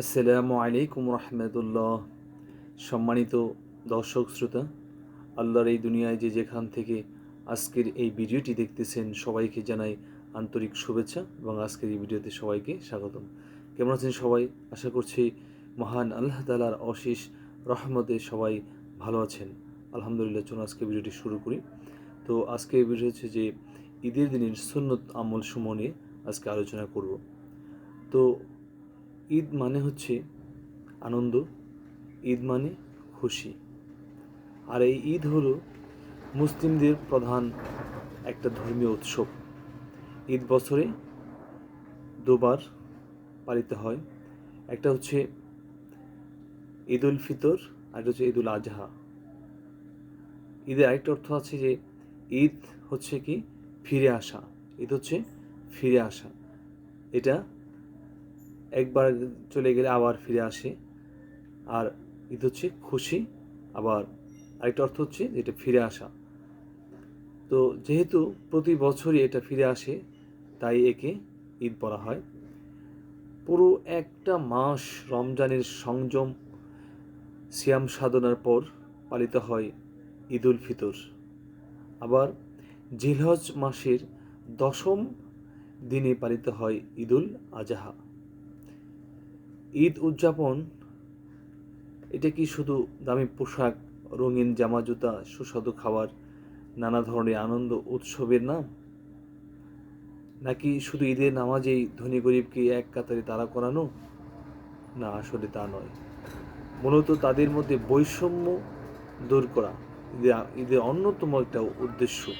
আসসালামু আলাইকুম রহমতুল্লাহ। সম্মানিত দর্শক শ্রোতা, আল্লাহর এই দুনিয়ায় যে যেখান থেকে আজকের এই ভিডিওটি দেখতেছেন সবাইকে জানাই আন্তরিক শুভেচ্ছা এবং আজকের এই ভিডিওতে সবাইকে স্বাগতম। কেমন আছেন সবাই? আশা করছি মহান আল্লাহ তালার অশেষ রহমতে সবাই ভালো আছেন। আলহামদুলিল্লাহ, চলুন আজকে ভিডিওটি শুরু করি। তো আজকে ভিডিও হচ্ছে যে ঈদের দিনের সুন্নত আমল সমূহ নিয়ে আজকে আলোচনা করব। তো ঈদ মানে হচ্ছে আনন্দ, ঈদ মানে খুশি। আর এই ঈদ হলো মুসলিমদের প্রধান একটা ধর্মীয় উৎসব। ঈদ বছরে দুবার পালিত হয়। একটা হচ্ছে ঈদ উল ফিতর, আর হচ্ছে ঈদ উল আজহা। ঈদের আরেকটা অর্থ আছে যে ঈদ হচ্ছে কি? ফিরে আসা। ঈদ হচ্ছে ফিরে আসা। এটা একবার চলে গেলে আবার ফিরে আসে। আর ঈদ হচ্ছে খুশি, আবার আরেকটা অর্থ হচ্ছে এটা ফিরে আসা। তো যেহেতু প্রতি বছরই এটা ফিরে আসে, তাই একে ঈদ বলা হয়। পুরো একটা মাস রমজানের সংযম, সিয়াম সাধনার পর পালিত হয় ঈদ উল ফিতর। আবার জিলহজ মাসের দশম দিনে পালিত হয় ঈদুল আজহা। ঈদ উদযাপন, এটা কি শুধু দামি পোশাক, রঙিন জামা জুতা, সুস্বাদু খাবার, নানা ধরনের আনন্দ, উৎসবের নাম? নাকি শুধু ঈদের নামাজেই ধনী গরিবকে এক কাতারে তারা করানো? না, আসলে তা নয়। মূলত তাদের মধ্যে বৈষম্য দূর করা ঈদের ঈদের অন্যতম একটা উদ্দেশ্য।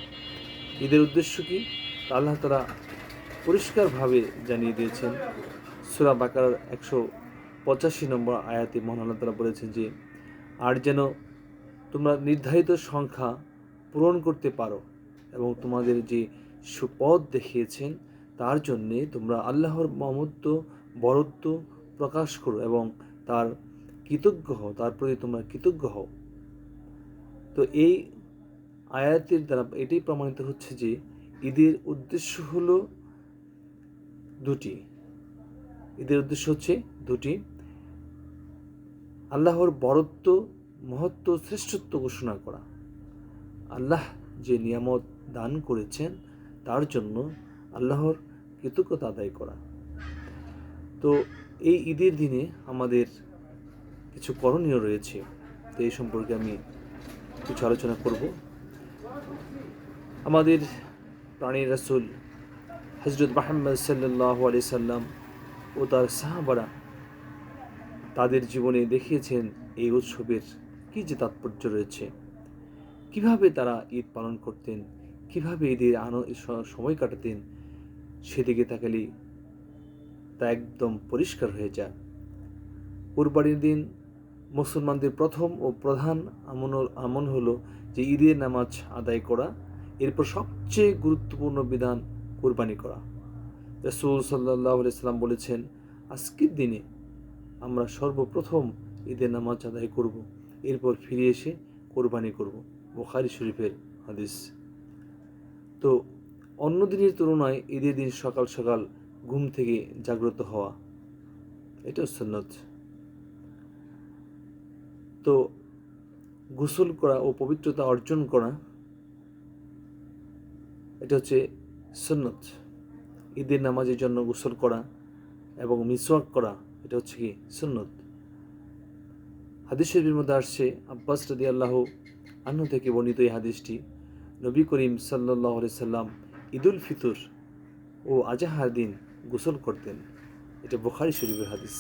ঈদের উদ্দেশ্য কি? আল্লাহ তারা পরিষ্কারভাবে জানিয়ে দিয়েছেন। সুরা বাকার একশো পঁচাশি নম্বর আয়াতে মহান আল্লাহ তালা বলেছেন যে, আর যেন তোমরা নির্ধারিত সংখ্যা পূরণ করতে পারো এবং তোমাদের যে সুপথ দেখিয়েছেন, তার জন্যে তোমরা আল্লাহর মমত্ব বরত্ব প্রকাশ করো এবং তার কৃতজ্ঞ হও, তার প্রতি তোমরা কৃতজ্ঞ হও। তো এই আয়াতের দ্বারা এটাই প্রমাণিত হচ্ছে যে, ঈদের উদ্দেশ্য হলো দুটি। ঈদের উদ্দেশ্য হচ্ছে দুটি আল্লাহর বরত্ব, মহত্ব, শ্রেষ্ঠত্ব ঘোষণা করা। আল্লাহ যে নিয়ামত দান করেছেন, তার জন্য আল্লাহর কৃতজ্ঞতা আদায় করা। তো এই ঈদের দিনে আমাদের কিছু করণীয় রয়েছে, তো এই সম্পর্কে আমি কিছু আলোচনা করব। আমাদের প্রাণীর রাসুল হজরত মাহমদ সাল্লাহ আলি সাল্লাম ও তার সাহাবারা তাদের জীবনে দেখিয়েছেন এই উৎসবের কী যে তাৎপর্য রয়েছে? কীভাবে তারা ঈদ পালন করতেন? কীভাবে ঈদের আন সময় কাটাতেন? সেদিকে তাকালে তা একদম পরিষ্কার হয়ে যায়। কুরবানির দিন মুসলমানদের প্রথম ও প্রধান আমন আমল হলো যে ঈদের নামাজ আদায় করা। এরপর সবচেয়ে গুরুত্বপূর্ণ বিধান কোরবানি করা। রসুল সাল্লাহ সাল্লাম বলেছেন, আজকের দিনে আমরা সর্বপ্রথম ঈদের নামাজ আদায় করব। এরপর ফিরে এসে কোরবানি করব। বোখারি শরীফের হাদিস। তো অন্য দিনের তুলনায় ঈদের দিন সকাল সকাল ঘুম থেকে জাগ্রত হওয়া এটা সন্ন্যত তো গোসল করা ও পবিত্রতা অর্জন করা, এটা হচ্ছে সন্নত। ঈদের নামাজের জন্য গোসল করা এবং মিসওয়াক করা এটা হচ্ছে কি সুন্নত। হাদিস শরীফের মধ্যে আসছে, আব্বাস রদি আল্লাহ আন্ন থেকে বর্ণিত এই হাদিসটি। নবী করিম সাল্লাহ সাল্লাম ঈদুল ফিতর ও আজাহার দিন গোসল করতেন। এটা বোখারি শরীফের হাদিস।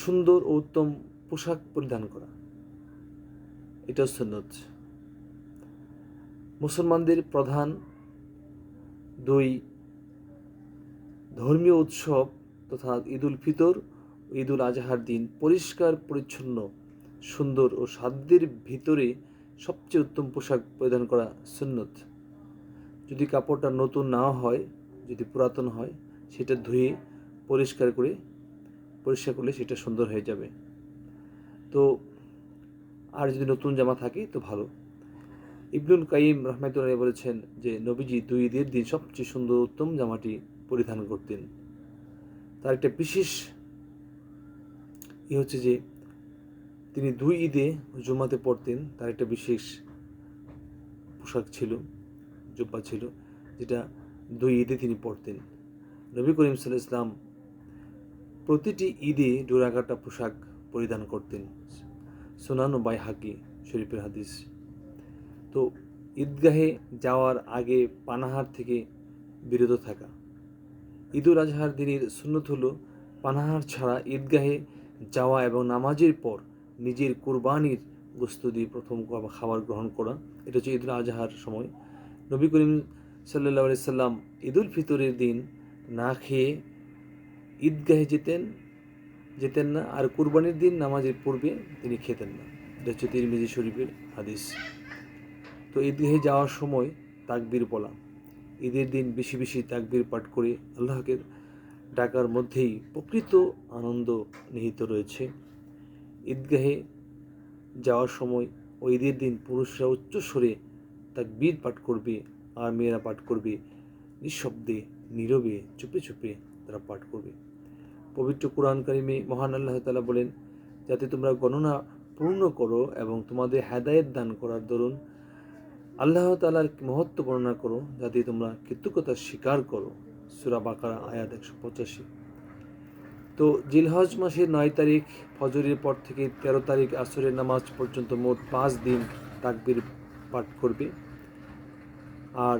সুন্দর ও উত্তম পোশাক পরিধান করা এটা সুন্নত। মুসলমানদের প্রধান দুই ধর্মীয় উৎসব তথা ঈদ উল ফিতর ঈদ উল আজহার দিন পরিষ্কার, পরিচ্ছন্ন, সুন্দর ও সাধ্যের ভিতরে সবচেয়ে উত্তম পোশাক পরিধান করা সুন্নত। যদি কাপড়টা নতুন না হয়, যদি পুরাতন হয়, সেটা ধুয়ে পরিষ্কার করে, পরিষ্কার করলে সেটা সুন্দর হয়ে যাবে। তো আর যদি নতুন জামা থাকে, তো ভালো। ইবনুল কাইম রহমাতুল্লাহ বলেছেন যে, নবীজি দুই ঈদের দিন সবচেয়ে সুন্দর উত্তম জামাটি পরিধান করতেন। তার একটা বিশেষ ই হচ্ছে যে, তিনি দুই ঈদে জুমাতে পড়তেন, তার একটা বিশেষ পোশাক ছিল, জুব্বা ছিল, যেটা দুই ঈদে তিনি পড়তেন। নবী করিম সাল্লাহ ইসলাম প্রতিটি ঈদে ডোরাকাটা পোশাক পরিধান করতেন। সোনানো বাই হাকি শরীফের হাদিস। তো ঈদগাহে যাওয়ার আগে পানাহার থেকে বিরত থাকা। ঈদুল আজহার দিনের সুন্নত হলো পানাহার ছাড়া ঈদগাহে যাওয়া এবং নামাজের পর নিজের কোরবানির গোস্ত দিয়ে প্রথম খাবার গ্রহণ করা। এটা হচ্ছে ঈদুল আজহার সময়। নবী করিম সাল্লাহ সাল্লাম ঈদুল ফিতরের দিন না খেয়ে ঈদগাহে যেতেন যেতেন না আর কুরবানির দিন নামাজের পূর্বে তিনি খেতেন না। এটা হচ্ছে তিরমিজি শরীফের হাদিস। তো ঈদগাহে যাওয়ার সময় তাকবীর বলা ঈদের দিন বেশি বেশি তাকবির পাঠ করে। আল্লাহকে ডাকার মধ্যেই প্রকৃত আনন্দ নিহিত রয়েছে। ঈদগাহে যাওয়ার সময় ও ঈদের দিন পুরুষরা উচ্চ স্বরে তাকবীর পাঠ করবে আর মেয়েরা পাঠ করবে। নিঃশব্দে, নীরবে, চুপে চুপে তারা পাঠ করবে। পবিত্র কোরআন কারিমে মহান আল্লাহ তালা বলেন, যাতে তোমরা গণনা পূর্ণ করো এবং তোমাদের হেদায়েত দান করার দরুন আল্লাহ তালার মহত্ব বর্ণনা করো যাতে তোমরা কৃতজ্ঞতা স্বীকার করো। সুরা বাকারা, আয়াত একশো পঁচাশি। তো জিলহজ মাসের নয় তারিখ, ফজরের পর থেকে তেরো তারিখ আসরের নামাজ পর্যন্ত মোট পাঁচ দিন তাকবির পাঠ করবে। আর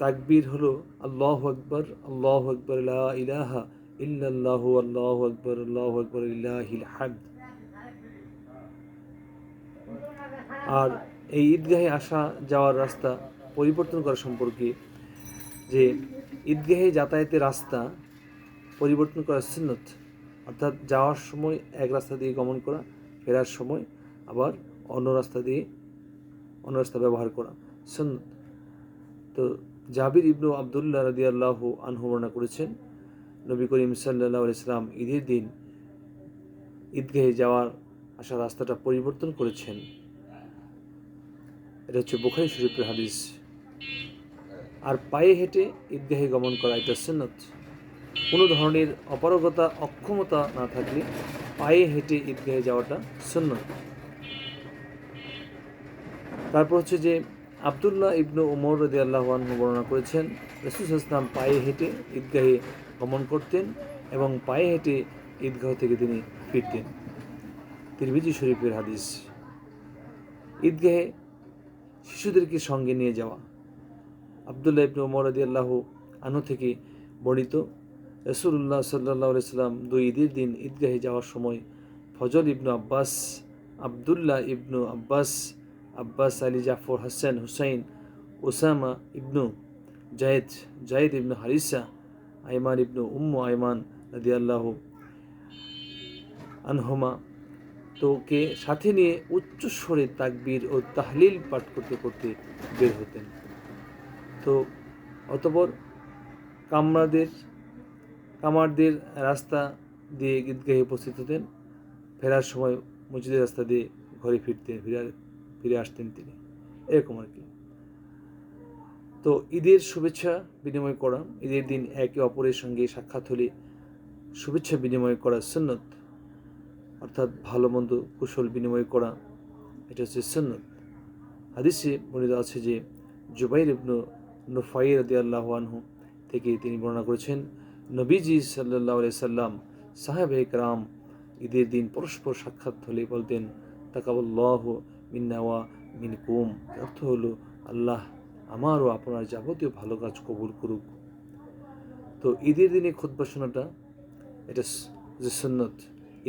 তাকবির হলো আল্লাহ আকবর আল্লাহ আকবর ইলাহা ইল্লাল্লাহ, আল্লাহ আকবর আল্লাহ আকবর ইল্লাহিল আর এই ঈদগাহে আসা যাওয়ার রাস্তা পরিবর্তন করা সম্পর্কে যে ঈদগাহে যাতায়াতের রাস্তা পরিবর্তন করা সুন্নত, অর্থাৎ যাওয়ার সময় এক রাস্তা দিয়ে গমন করা, ফেরার সময় আবার অন্য রাস্তা দিয়ে অন্য রাস্তা ব্যবহার করা সুন্নত। তো জাবির ইবনু আবদুল্লাহ রাদি আল্লাহ আনহু বর্ণনা করেছেন, নবী করিম সাল্লাহ ইসলাম ঈদের দিন ঈদগাহে যাওয়ার আসা রাস্তাটা পরিবর্তন করেছেন। এটা হচ্ছে বোখারি শরীফের হাদিস। আর পায়ে হেঁটে ঈদগাহে গমন করা এটা সুন্নত। কোনো ধরনের অপারগতা, অক্ষমতা না থাকলে পায়ে হেঁটে ঈদগাহে যাওয়াটা সুন্নত। তারপর হচ্ছে যে আবদুল্লাহ ইবনু ওমর রদি আল্লাহান বর্ণনা করেছেন, রসুল ইসলাম পায়ে হেঁটে ঈদগাহে গমন করতেন এবং পায়ে হেঁটে ঈদগাহ থেকে তিনি ফিরতেন। তিরবিজি শরীফের হাদিস। ঈদগাহে শিশুদেরকে সঙ্গে নিয়ে যাওয়া। আবদুল্লাহ ইবনু ওমর রদি আল্লাহ আনু থেকে বর্ণিত রসুল্লাহ সাল্লাহ সাল্লাম দুই ঈদের দিন ঈদগাহে যাওয়ার সময় ফজল ইবনু আব্বাস, আবদুল্লাহ ইবনু Abbas Abbas Ali Jafar, Hasan Hussain Osama ইবনু জায়েদ জায়েদ ইবনু হারিসা, আইমান ইবনু উম্মু আইমান নদী আল্লাহ আনহমা তোকে সাথে নিয়ে উচ্চ স্বরে তাকবীর ও তাহলিল পাঠ করতে করতে বের হতেন। তো অতপর কামরাদের, কামারদের রাস্তা দিয়ে ঈদগাহে উপস্থিত হতেন। ফেরার সময় মসজিদের রাস্তা দিয়ে ঘরে ফিরতেন ফিরে ফিরে আসতেন তিনি। এরকম আর কি। তো ঈদের শুভেচ্ছা বিনিময় করা, ঈদের দিন একে অপরের সঙ্গে সাক্ষাৎ হলে শুভেচ্ছা বিনিময় করা সুন্নত। অর্থাৎ ভালো, মন্দ, কুশল বিনিময় করা, এটা হচ্ছে সুন্নত। হাদিসে বর্ণিত আছে যে, জুবাইর ইবনু নুফাই রদি আল্লাহ আনহু থেকে তিনি বর্ণনা করেছেন, নবীজি সাল্লাহ সাল্লাম সাহেব একরাম ঈদের দিন পরস্পর সাক্ষাৎ হলে বলতেন, তাকাবল্লাহ মিন্নাওয়া মিনকুম। অর্থ হলো, আল্লাহ আমারও আপনার যাবতীয় ভালো কাজ কবুল করুক। তো ঈদের দিনে খোদ্া শোনাটা, এটা যে সন্ন্যত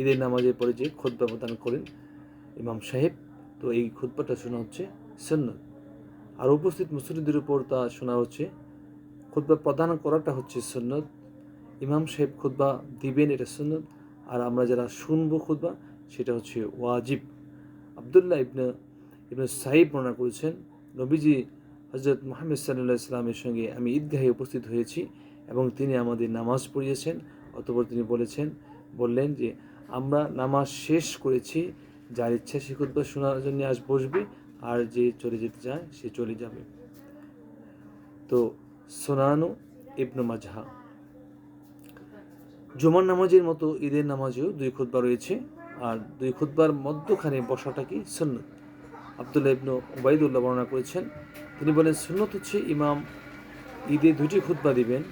ঈদের নামাজের পরে যে খোদ্া প্রদান করেন ইমাম সাহেব, তো এই খুদ্বাটা শোনা হচ্ছে সন্ন্যত আর উপস্থিত মুসলিমদের উপর তা শোনা হচ্ছে খুদ্া প্রদান করাটা হচ্ছে সন্ন্যত ইমাম সাহেব খুদ্া দিবেন, এটা সন্ন্যত আর আমরা যারা শুনব খুদ্া সেটা হচ্ছে ওয়াজিব। আবদুল্লাহ ইবনে ইবনে সাহিব বর্ণনা করেছেন, নবীজি হজরত মোহাম্মদ সাল্লাহ ইসলামের সঙ্গে আমি ঈদগাহে উপস্থিত হয়েছি এবং তিনি আমাদের নামাজ পড়িয়েছেন। অতপর তিনি বলেছেন, বললেন যে আমরা নামাজ শেষ করেছি, যার ইচ্ছা সে খুদ্া শোনার জন্য আজ বসবে, আর যে চলে যেতে চায় সে চলে যাবে। তো সোনানো ইবনু মাজহা। জুমার নামাজের মতো ঈদের নামাজেও দুই খুতবা রয়েছে, আর দুই খুতবার মধ্যখানে বসাটা কি সুন্নত? আবদুল্লাহ ইবনু ওবায়দুল্লাহ বর্ণনা করেছেন, তিনি বলেন, সুন্নত হচ্ছে ইমাম ঈদে দুটি খুতবা দিবেন।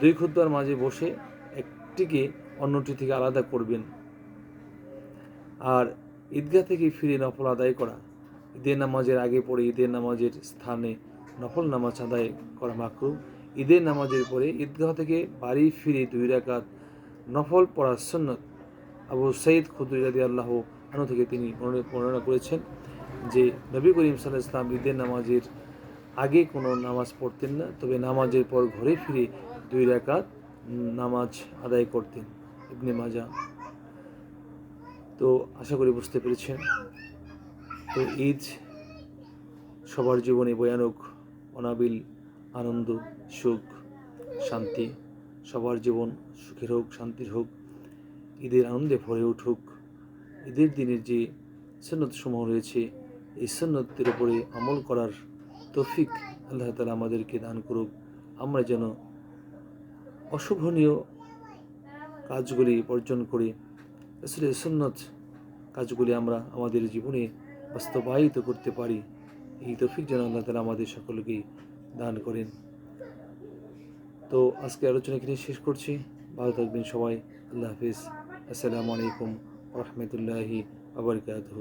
দুই খুতবার মাঝে বসে একটিকে অন্যটি থেকে আলাদা করবেন। আর ঈদগাহ থেকে ফিরে নফল আদায় করা। ঈদের নামাজের আগে পরে ঈদের নামাজের স্থানে নফল নামাজ আদায় করা মাকরু ঈদের নামাজের পরে ঈদগাহ থেকে বাড়ি ফিরে দুই রাকাত নফল পড়া সুন্নত আবু সঈদ খুদ্রি রাদি আল্লাহ আনু থেকে তিনি বর্ণনা করেছেন যে, নবী করিম সাল্লাহ ইসলাম ঈদের নামাজের আগে কোনো নামাজ পড়তেন না, তবে নামাজের পর ঘরে ফিরে দুই রাকাত নামাজ আদায় করতেন। ইবনে মাজা তো আশা করি বুঝতে পেরেছেন। তো ঈদ সবার জীবনে ভয়ানক, অনাবিল আনন্দ, সুখ, শান্তি। সবার জীবন সুখের হোক, শান্তির হোক, ঈদের আনন্দে ভরে উঠুক। ঈদের দিনের যে সন্ন্যত সমূহ রয়েছে, এই সন্ন্যতের উপরে আমল করার তৌফিক আল্লাহ তালা আমাদেরকে দান করুক। আমরা যেন অশুভনীয় কাজগুলি বর্জন করে। আসলে সুন্নত কাজগুলি আমরা আমাদের জীবনে বাস্তবায়িত করতে পারি। এই তৌফিক যেন আল্লাহ তালা আমাদের সকলকেই দান করেন। তো আজকে আলোচনা এখানে শেষ করছি। ভালো থাকবেন সবাই। আল্লাহ হাফিজ। আসসালামু আলাইকুম রহমতুল্লাহি আবরকাতহ